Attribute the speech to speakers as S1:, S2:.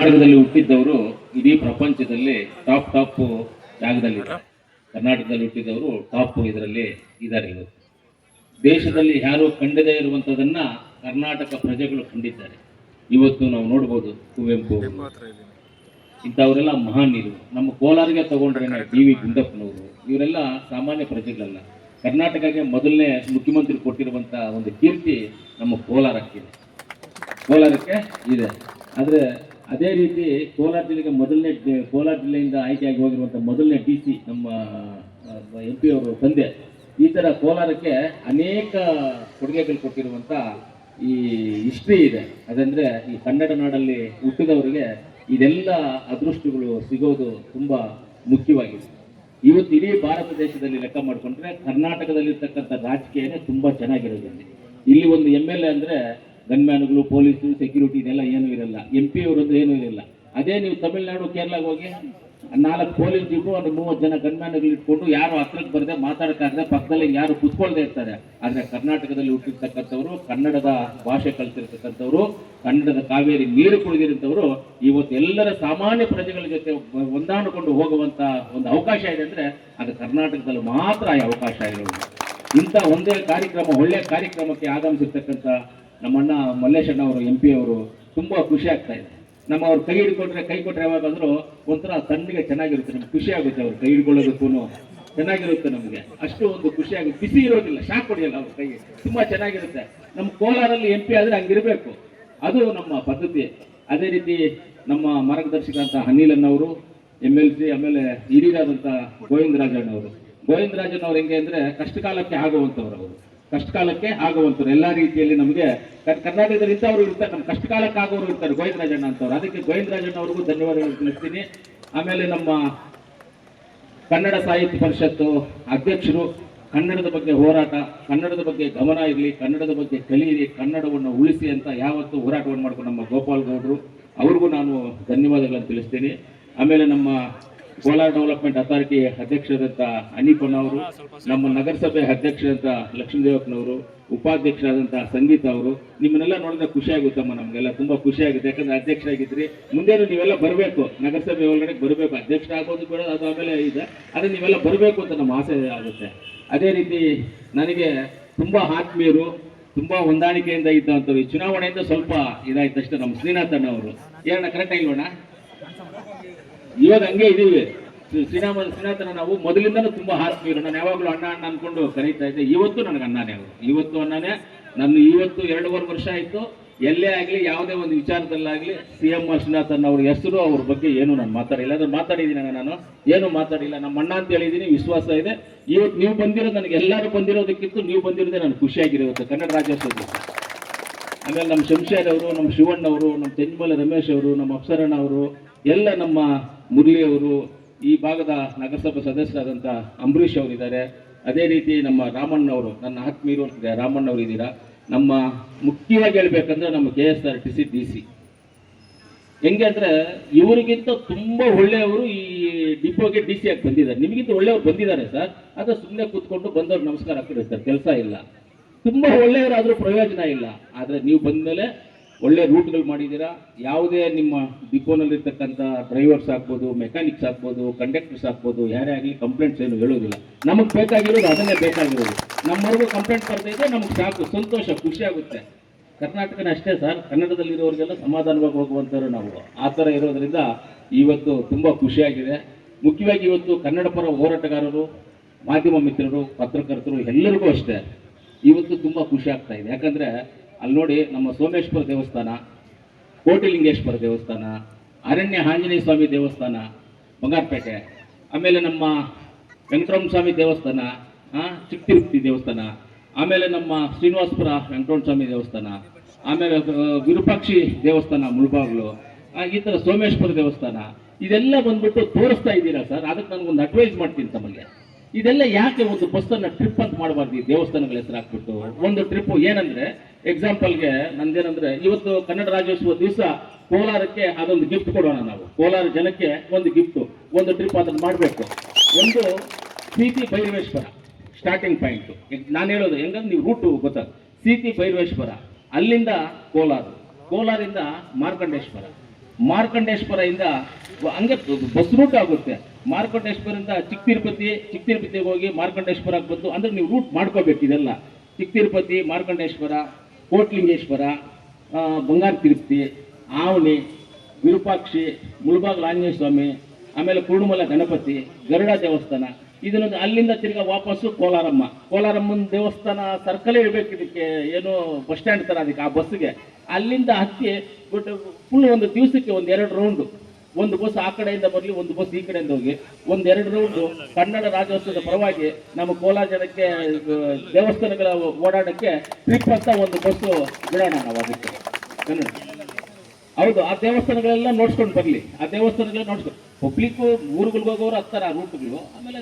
S1: ಕರ್ನಾಟಕದಲ್ಲಿ ಹುಟ್ಟಿದ್ದವರು ಇಡೀ ಪ್ರಪಂಚದಲ್ಲಿ ಟಾಪ್ ಟಾಪ್ ಜಾಗದಲ್ಲಿ ಕರ್ನಾಟಕದಲ್ಲಿ ಹುಟ್ಟಿದವರು ಟಾಪ್ ಇದರಲ್ಲಿ ಇದ್ದಾರೆ ಇವತ್ತು ದೇಶದಲ್ಲಿ ಯಾರು ಕಂಡದೇ ಇರುವಂಥದ್ದನ್ನ ಕರ್ನಾಟಕ ಪ್ರಜೆಗಳು ಕಂಡಿದ್ದಾರೆ. ಇವತ್ತು ನಾವು ನೋಡ್ಬೋದು ಕುವೆಂಪು ಇಂಥವರೆಲ್ಲ ಮಹಾನ್ ಇರು ನಮ್ಮ ಕೋಲಾರಿಗೆ ತಗೊಂಡ್ರೆ ಡಿ ವಿ ಗುಂಡಪ್ಪನವರು. ಇವರೆಲ್ಲ ಸಾಮಾನ್ಯ ಪ್ರಜೆಗಳಲ್ಲ. ಕರ್ನಾಟಕಕ್ಕೆ ಮೊದಲನೇ ಮುಖ್ಯಮಂತ್ರಿ ಕೊಟ್ಟಿರುವಂತ ಒಂದು ಕೀರ್ತಿ ನಮ್ಮ ಕೋಲಾರಕ್ಕಿದೆ. ಕೋಲಾರಕ್ಕೆ ಇದೆ. ಆದರೆ ಅದೇ ರೀತಿ ಕೋಲಾರ ಜಿಲ್ಲೆಗೆ ಮೊದಲನೇ ಕೋಲಾರ ಜಿಲ್ಲೆಯಿಂದ ಆಯ್ಕೆಯಾಗಿ ಹೋಗಿರುವಂಥ ಮೊದಲನೇ ಡಿ ಸಿ ನಮ್ಮ ಎಂ ಪಿ ಅವರು ತಂದೆ. ಈ ಥರ ಕೋಲಾರಕ್ಕೆ ಅನೇಕ ಕೊಡುಗೆಗಳು ಕೊಟ್ಟಿರುವಂಥ ಈ ಹಿಸ್ಟ್ರಿ ಇದೆ. ಅದಂದರೆ ಈ ಕನ್ನಡ ನಾಡಲ್ಲಿ ಹುಟ್ಟಿದವರಿಗೆ ಇದೆಲ್ಲ ಅದೃಷ್ಟಗಳು ಸಿಗೋದು ತುಂಬ ಮುಖ್ಯವಾಗಿದೆ. ಇವತ್ತು ಇಡೀ ಭಾರತ ದೇಶದಲ್ಲಿ ಲೆಕ್ಕ ಮಾಡಿಕೊಂಡ್ರೆ ಕರ್ನಾಟಕದಲ್ಲಿರ್ತಕ್ಕಂಥ ರಾಜಕೀಯನೇ ತುಂಬ ಚೆನ್ನಾಗಿರೋದ್ರಲ್ಲಿ. ಇಲ್ಲಿ ಒಂದು ಎಂ ಎಲ್ ಎ ಅಂದರೆ ಗನ್ಮ್ಯಾನ್ಗಳು, ಪೊಲೀಸು ಸೆಕ್ಯೂರಿಟಿ ಇದೆಲ್ಲ ಏನೂ ಇರಲ್ಲ. ಎಂ ಪಿ ಅವರದ್ದು ಏನೂ ಇರಲ್ಲ. ಅದೇ ನೀವು ತಮಿಳ್ನಾಡು ಕೇರಳಗೆ ಹೋಗಿ, ನಾಲ್ಕು ಪೊಲೀಸ್ ಇಬ್ರು ಒಂದು ಮೂವತ್ತು ಜನ ಗನ್ಮ್ಯಾನ್ಗಳು ಇಟ್ಕೊಂಡು ಯಾರು ಹತ್ರಕ್ಕೆ ಬರದೆ ಮಾತಾಡೋಕ್ಕಾಗದೆ ಪಕ್ಕದಲ್ಲಿ ಯಾರು ಕುತ್ಕೊಳ್ದೇ ಇರ್ತಾರೆ. ಆದರೆ ಕರ್ನಾಟಕದಲ್ಲಿ ಹುಟ್ಟಿರ್ತಕ್ಕಂಥವರು, ಕನ್ನಡದ ಭಾಷೆ ಕಲ್ತಿರ್ತಕ್ಕಂಥವ್ರು, ಕನ್ನಡದ ಕಾವೇರಿ ನೀರು ಕುಡಿದಿರುವಂಥವ್ರು ಇವತ್ತು ಎಲ್ಲರ ಸಾಮಾನ್ಯ ಪ್ರಜೆಗಳ ಜೊತೆ ಹೊಂದಾಣಿಕೊಂಡು ಹೋಗುವಂಥ ಒಂದು ಅವಕಾಶ ಇದೆ ಅಂದರೆ ಅದು ಕರ್ನಾಟಕದಲ್ಲಿ ಮಾತ್ರ ಆ ಅವಕಾಶ ಇರೋದು ಇಂಥ ಒಂದೇ ಕಾರ್ಯಕ್ರಮ ಒಳ್ಳೆಯ ಕಾರ್ಯಕ್ರಮಕ್ಕೆ ಆಗಮಿಸಿರ್ತಕ್ಕಂಥ ನಮ್ಮಣ್ಣ ಮಲ್ಲೇಶಣ್ಣ ಅವರು ಎಂ ಪಿ ಅವರು ತುಂಬಾ ಖುಷಿ ಆಗ್ತಾ ಇದೆ. ನಮ್ಮ ಅವ್ರು ಕೈ ಹಿಡ್ಕೊಂಡ್ರೆ, ಕೈ ಕೊಟ್ಟರೆ ಯಾವಾಗಾದರೂ ಒಂಥರ ತಣ್ಣಗೆ ಚೆನ್ನಾಗಿರುತ್ತೆ, ನಮ್ಗೆ ಖುಷಿ ಆಗುತ್ತೆ ಅವ್ರು ಕೈ ಹಿಡ್ಕೊಳ್ಳೋದಕ್ಕೂ. ಚೆನ್ನಾಗಿರುತ್ತೆ ನಮಗೆ. ಅಷ್ಟು ಒಂದು ಖುಷಿ ಆಗುತ್ತೆ. ಬಿಸಿ ಇರೋದಿಲ್ಲ, ಶಾಕ್ ಹೊಡೆಯಲ್ಲ ಅವ್ರ ಕೈಗೆ. ತುಂಬಾ ಚೆನ್ನಾಗಿರುತ್ತೆ. ನಮ್ಮ ಕೋಲಾರಲ್ಲಿ ಎಂ ಪಿ ಆದರೆ ಹಂಗಿರಬೇಕು. ಅದು ನಮ್ಮ ಪದ್ಧತಿ. ಅದೇ ರೀತಿ ನಮ್ಮ ಮಾರ್ಗದರ್ಶಕ ಅಂತ ಅವರು ಎಂ ಎಲ್ ಸಿ ಆಮೇಲೆ ಹಿರಿಯರಾದಂಥ ಗೋವಿಂದರಾಜನ್ ಅವರು. ಗೋವಿಂದರಾಜನ್ ಅವ್ರು ಹೆಂಗೆ ಅಂದ್ರೆ ಕಷ್ಟ ಕಾಲಕ್ಕೆ ಆಗುವಂಥವ್ರು ಅವರು. ಕಷ್ಟ ಕಾಲಕ್ಕೆ ಆಗುವಂಥವ್ರು ಎಲ್ಲ ರೀತಿಯಲ್ಲಿ ನಮಗೆ ಕರ್ನಾಟಕದಲ್ಲಿ ಇಂಥವ್ರು ಇರ್ತಾರೆ. ನಮ್ಮ ಕಷ್ಟ ಕಾಲಕ್ಕೆ ಆಗೋರು ಇರ್ತಾರೆ. ಗೋವಿಂದರಾಜಣ್ಣ ಅಂತವ್ರು. ಅದಕ್ಕೆ ಗೋವಿಂದರಾಜಣ್ಣ ಅವ್ರಿಗೂ ಧನ್ಯವಾದಗಳು ತಿಳಿಸ್ತೀನಿ. ಆಮೇಲೆ ನಮ್ಮ ಕನ್ನಡ ಸಾಹಿತ್ಯ ಪರಿಷತ್ತು ಅಧ್ಯಕ್ಷರು, ಕನ್ನಡದ ಬಗ್ಗೆ ಹೋರಾಟ, ಕನ್ನಡದ ಬಗ್ಗೆ ಗಮನ ಇರಲಿ, ಕನ್ನಡದ ಬಗ್ಗೆ ಕಲಿಯಿರಿ, ಕನ್ನಡವನ್ನು ಉಳಿಸಿ ಅಂತ ಯಾವತ್ತೂ ಹೋರಾಟವನ್ನು ಮಾಡ್ಕೊಂಡು ನಮ್ಮ ಗೋಪಾಲ್ ಗೌಡರು, ಅವ್ರಿಗೂ ನಾನು ಧನ್ಯವಾದಗಳನ್ನು ತಿಳಿಸ್ತೀನಿ. ಆಮೇಲೆ ನಮ್ಮ ಕೋಲಾರ ಡೆವಲಪ್ಮೆಂಟ್ ಅಥಾರಿಟಿ ಅಧ್ಯಕ್ಷರಾದಂಥ ಅನಿಪನ್ ಅವರು, ನಮ್ಮ ನಗರಸಭೆ ಅಧ್ಯಕ್ಷರಾದಂಥ ಲಕ್ಷ್ಮೀದೇವಪ್ಪನವರು ಉಪಾಧ್ಯಕ್ಷರಾದಂಥ ಸಂಗೀತ ಅವರು, ನಿಮ್ಮನ್ನೆಲ್ಲ ನೋಡಿದ್ರೆ ಖುಷಿ ಆಗುತ್ತಮ್ಮ ನಮಗೆಲ್ಲ, ತುಂಬಾ ಖುಷಿ ಆಗುತ್ತೆ. ಯಾಕಂದ್ರೆ ಅಧ್ಯಕ್ಷರಾಗಿದ್ರಿ ಮುಂದೇನು ನೀವೆಲ್ಲ ಬರಬೇಕು. ನಗರಸಭೆ ಒಳಗಡೆ ಬರಬೇಕು. ಅಧ್ಯಕ್ಷ ಆಗೋದು ಬೇಡ, ಅದು ಆಮೇಲೆ ಇದೆ. ಆದರೆ ನೀವೆಲ್ಲ ಬರಬೇಕು ಅಂತ ನಮ್ಮ ಆಸೆ ಆಗುತ್ತೆ. ಅದೇ ರೀತಿ ನನಗೆ ತುಂಬಾ ಆತ್ಮೀಯರು, ತುಂಬಾ ಹೊಂದಾಣಿಕೆಯಿಂದ ಇದ್ದಂಥವ್ರು ಚುನಾವಣೆಯಿಂದ ಸ್ವಲ್ಪ ಇದಾಯ್ತಷ್ಟೇ ನಮ್ಮ ಶ್ರೀನಾಥಣ್ಣ ಅವರು ಏನಣ್ಣ ಕರೆಕ್ಟ್ ಆಗಿಲ್ವಣ್ಣ ಇವಾಗ ಹಂಗೆ ಇದೀವಿ. ಶ್ರೀ- ಶ್ರೀರಾಮ ಶ್ರೀನಾಥನ ನಾವು ಮೊದಲಿಂದನೂ ತುಂಬಾ ಆತ್ಮೀಯರು ನಾನು ಯಾವಾಗಲೂ ಅಣ್ಣ ಅಣ್ಣ ಅನ್ಕೊಂಡು ಕರೀತಾ ಇದ್ದೆ. ಇವತ್ತು ನನಗೆ ಅಣ್ಣನೇ ಅವರು. ಇವತ್ತು ಅಣ್ಣನೇ ನನ್ನ ಇವತ್ತು ಎರಡೂವರೆ ವರ್ಷ ಆಯ್ತು. ಎಲ್ಲೇ ಆಗಲಿ, ಯಾವುದೇ ಒಂದು ವಿಚಾರದಲ್ಲಾಗಲಿ ಸಿ ಎಂ ಶ್ರೀನಾಥನ್ ಅವ್ರ ಹೆಸರು, ಅವ್ರ ಬಗ್ಗೆ ಏನು ನಾನು ಮಾತಾಡಿಲ್ಲ. ಅದ್ರ ಮಾತಾಡಿದ್ದೀನಿ ನಾನು. ಏನು ಮಾತಾಡಿಲ್ಲ. ನಮ್ಮ ಅಣ್ಣ ಅಂತ ಹೇಳಿದ್ದೀನಿ, ವಿಶ್ವಾಸ ಇದೆ. ಇವತ್ತು ನೀವು ಬಂದಿರೋದು ನನಗೆ ಎಲ್ಲರೂ ಬಂದಿರೋದಕ್ಕಿಂತ ನೀವು ಬಂದಿರೋದೇ ನಾನು ಖುಷಿಯಾಗಿರುತ್ತೆ ಕನ್ನಡ ರಾಜ್ಯೋತ್ಸವ. ಆಮೇಲೆ ನಮ್ಮ ಶಂಶೇರ್ ಅವರು, ನಮ್ಮ ಶಿವಣ್ಣ ಅವರು, ನಮ್ಮ ತೆಂಜಮಲ ರಮೇಶ್ ಅವರು, ನಮ್ಮ ಅಪ್ಸರಣ್ಣ ಅವರು, ಎಲ್ಲ ನಮ್ಮ ಮುರಳಿ ಅವರು ಈ ಭಾಗದ ನಗರಸಭಾ ಸದಸ್ಯರಾದಂಥ ಅಂಬರೀಷ್ ಅವರಿದ್ದಾರೆ. ಅದೇ ರೀತಿ ನಮ್ಮ ರಾಮಣ್ಣ ಅವರು ನನ್ನ ಆತ್ಮೀಯರು ಅಂತಿದ್ದಾರೆ ರಾಮಣ್ಣ ಅವರು ಇದ್ದೀರಾ? ನಮ್ಮ ಮುಖ್ಯವಾಗಿ ಹೇಳ್ಬೇಕಂದ್ರೆ ನಮ್ಮ K S R T C D C. ಹೆಂಗೆ ಅಂದರೆ ಇವರಿಗಿಂತ ತುಂಬ ಒಳ್ಳೆಯವರು ಈ ಡಿಪೋಗೆ ಡಿ ಸಿ ಆಗಿ ಬಂದಿದ್ದಾರೆ. ನಿಮಗಿಂತ ಒಳ್ಳೆಯವರು ಬಂದಿದ್ದಾರೆ ಸರ್. ಅದು ಸುಮ್ಮನೆ ಕೂತ್ಕೊಂಡು ಬಂದವ್ರು ನಮಸ್ಕಾರ ಹಾಕಿರ್ತಾರೆ ಕೆಲಸ ಇಲ್ಲ. ತುಂಬ ಒಳ್ಳೆಯವರಾದರೂ ಪ್ರಯೋಜನ ಇಲ್ಲ. ಆದರೆ ನೀವು ಬಂದ್ಮೇಲೆ ಒಳ್ಳೆ ರೂಟ್ಗಳು ಮಾಡಿದ್ದೀರಾ? ಯಾವುದೇ ನಿಮ್ಮ ಡಿಪೋನಲ್ಲಿರ್ತಕ್ಕಂಥ ಡ್ರೈವರ್ಸ್ ಆಗ್ಬೋದು, ಮೆಕ್ಯಾನಿಕ್ಸ್ ಆಗ್ಬೋದು, ಕಂಡಕ್ಟರ್ಸ್ ಆಗ್ಬೋದು, ಯಾರೇ ಆಗಲಿ ಕಂಪ್ಲೇಂಟ್ಸ್ ಏನು ಹೇಳೋದಿಲ್ಲ. ನಮಗೆ ಬೇಕಾಗಿರೋದು ಅದನ್ನೇ ಬೇಕಾಗಿರೋದು. ನಮ್ಮವರೆಗೂ ಕಂಪ್ಲೇಂಟ್ ಬರ್ತಾ ಇದ್ರೆ ನಮ್ಗೆ ಸಾಕು, ಸಂತೋಷ, ಖುಷಿ ಆಗುತ್ತೆ. ಕರ್ನಾಟಕನ ಅಷ್ಟೇ ಸರ್, ಕನ್ನಡದಲ್ಲಿರೋರಿಗೆಲ್ಲ ಸಮಾಧಾನವಾಗಿ ಹೋಗುವಂಥವ್ರು ನಾವು. ಆ ಥರ ಇರೋದರಿಂದ ಇವತ್ತು ತುಂಬ ಖುಷಿಯಾಗಿದೆ. ಮುಖ್ಯವಾಗಿ ಇವತ್ತು ಕನ್ನಡ ಪರ ಹೋರಾಟಗಾರರು, ಮಾಧ್ಯಮ ಮಿತ್ರರು, ಪತ್ರಕರ್ತರು ಎಲ್ಲರಿಗೂ ಅಷ್ಟೇ. ಇವತ್ತು ತುಂಬ ಖುಷಿ ಆಗ್ತಾ ಇದೆ. ಯಾಕಂದ್ರೆ ಅಲ್ಲಿ ನೋಡಿ ನಮ್ಮ ಸೋಮೇಶ್ವರ ದೇವಸ್ಥಾನ ಕೋಟಿಲಿಂಗೇಶ್ವರ ದೇವಸ್ಥಾನ ಅರಣ್ಯ ಆಂಜನೇಯ ಸ್ವಾಮಿ ದೇವಸ್ಥಾನ ಬಂಗಾರಪೇಟೆ ಆಮೇಲೆ ನಮ್ಮ ವೆಂಕಟರಮಣ ಸ್ವಾಮಿ ದೇವಸ್ಥಾನ ಆ, ಚಿಕ್ಕ ದೇವಸ್ಥಾನ ಆಮೇಲೆ ನಮ್ಮ ಶ್ರೀನಿವಾಸಪುರ ವೆಂಕಟರಮಣ ಸ್ವಾಮಿ ದೇವಸ್ಥಾನ ಆಮೇಲೆ ವಿರೂಪಾಕ್ಷಿ ದೇವಸ್ಥಾನ ಮುಳ್ಬಾಗ್ಲು ಈ ಥರ ಸೋಮೇಶ್ವರ ದೇವಸ್ಥಾನ ಇದೆಲ್ಲ ಬಂದ್ಬಿಟ್ಟು ತೋರಿಸ್ತಾ ಇದ್ದೀರಾ ಸರ್? ಅದಕ್ಕೆ ನನಗೊಂದು ಅಡ್ವೈಸ್ ಮಾಡ್ತೀನಿ ತಮಗೆ ಇದೆಲ್ಲ ಯಾಕೆ ಒಂದು ಬಸ್ಸನ್ನ ಟ್ರಿಪ್ ಅಂತ ಮಾಡಬಾರ್ದು ಈ ದೇವಸ್ಥಾನಗಳ ಹೆಸರು ಹಾಕ್ಬಿಟ್ಟು? ಒಂದು ಟ್ರಿಪ್ ಏನಂದ್ರೆ ಎಕ್ಸಾಂಪಲ್ಗೆ ನಂದೇನಂದ್ರೆ, ಇವತ್ತು ಕನ್ನಡ ರಾಜ್ಯೋತ್ಸವ ದಿವಸ ಕೋಲಾರಕ್ಕೆ ಅದೊಂದು ಗಿಫ್ಟ್ ಕೊಡೋಣ ನಾವು. ಕೋಲಾರ ಜನಕ್ಕೆ ಒಂದು ಗಿಫ್ಟ್ ಒಂದು ಟ್ರಿಪ್ ಅದನ್ನ ಮಾಡಬೇಕು. ಒಂದು ಸೀತಿ ಭೈರವೇಶ್ವರ ಸ್ಟಾರ್ಟಿಂಗ್ ಪಾಯಿಂಟ್ ನಾನು ಹೇಳೋದು, ಹೆಂಗಂದ್ರೆ ನೀವು ರೂಟ್ ಗೊತ್ತಾಗ ಸೀತಿ ಭೈರವೇಶ್ವರ, ಅಲ್ಲಿಂದ ಕೋಲಾರ ಕೋಲಾರಿಂದ ಮಾರ್ಕಂಡೇಶ್ವರ. ಮಾರ್ಕಂಡೇಶ್ವರ ಇಂದ ಹಂಗೆ ಬಸ್ ರೂಟ್ ಆಗುತ್ತೆ. ಮಾರ್ಕಂಡೇಶ್ವರದಿಂದ ಚಿಕ್ಕ ತಿರುಪತಿ ಚಿಕ್ಕ ತಿರುಪತಿಗೆ ಹೋಗಿ ಮಾರ್ಕಂಡೇಶ್ವರಕ್ಕೆ ಬಂದು, ಅಂದ್ರೆ ನೀವು ರೂಟ್ ಮಾಡ್ಕೋಬೇಕು ಇದೆಲ್ಲ. ಚಿಕ್ಕ ತಿರುಪತಿ ಮಾರ್ಕಂಡೇಶ್ವರ, ಕೋಟ್ಲಿಂಗೇಶ್ವರ ಬಂಗಾರ ತಿರುಪತಿ, ಆವಣಿ, ವಿರೂಪಾಕ್ಷಿ ಮುಳಬಾಗ್ಲ ಆಂಜನೇಯ ಸ್ವಾಮಿ ಆಮೇಲೆ ಕುರುಡುಮಲ ಗಣಪತಿ, ಗರುಡ ದೇವಸ್ಥಾನ. ಇದನ್ನೊಂದು ಅಲ್ಲಿಂದ ತಿರ್ಗಾ ವಾಪಸ್ಸು ಕೋಲಾರಮ್ಮ. ಕೋಲಾರಮ್ಮನ ದೇವಸ್ಥಾನ ಸರ್ಕಲೇ ಇರಬೇಕು ಇದಕ್ಕೆ, ಏನು ಬಸ್ ಸ್ಟ್ಯಾಂಡ್ ತರ ಅದಕ್ಕೆ ಆ ಬಸ್ಸಿಗೆ ಅಲ್ಲಿಂದ ಹತ್ತಿ ಬಟ್ ಫುಲ್ ಒಂದು ದಿವಸಕ್ಕೆ ಒಂದು ಎರಡು ರೌಂಡು ಒಂದು ಬಸ್ ಆ ಕಡೆಯಿಂದ ಬರಲಿ, ಒಂದು ಬಸ್ ಈ ಕಡೆಯಿಂದ ಹೋಗಿ. ಒಂದೆರಡು ರೌಂಡು ಕನ್ನಡ ರಾಜ್ಯೋತ್ಸವದ ಪರವಾಗಿ ನಮ್ಮ ಕೋಲಾರ ಜನಕ್ಕೆ ದೇವಸ್ಥಾನಗಳ ಓಡಾಡಕ್ಕೆ ಟ್ರಿಪ್ ಅಂತ ಒಂದು ಬಸ್ಸು ಬಿಡೋಣ ನಾವು ಅದಕ್ಕೆ ಕನ್ನಡ. ಹೌದು, ಆ ದೇವಸ್ಥಾನಗಳೆಲ್ಲ ನೋಡ್ಸ್ಕೊಂಡು ಬರಲಿ. ಆ ದೇವಸ್ಥಾನಗಳೆಲ್ಲ ನೋಡ್ಸ್ಕೊಂಡು ಪಬ್ಲಿಕ್ ಊರುಗಳಿಗೆ ಹೋಗೋರು ಹತ್ತಾರ ರೂಟ್ಗಳು ಆಮೇಲೆ